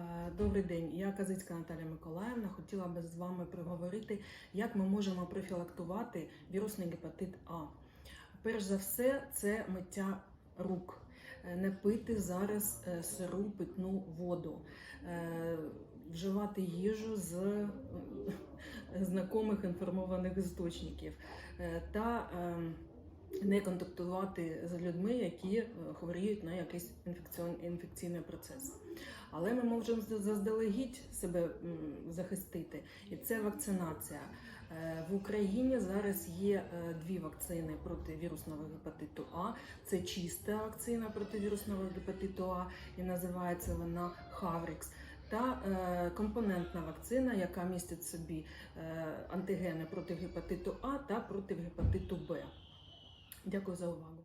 Е, Добрий день, я Казицька Наталія Миколаївна. Хотіла би з вами проговорити, як ми можемо профілактувати вірусний гепатит А. Перш за все, це миття рук. Е, Не пити зараз е, сиру питну воду, вживати їжу з знакомих інформованих істочників та ем, не контактувати з людьми, які е, хворіють на якийсь інфекційний процес. Але ми можемо заздалегідь себе захистити, і це вакцинація. Е, В Україні зараз є е, дві вакцини проти вірусного гепатиту А. Це чиста вакцина проти вірусного гепатиту А, і називається вона Хаврікс. Та компонентна вакцина, яка містить в собі антигени проти гепатиту А та проти гепатиту Б. Дякую за увагу.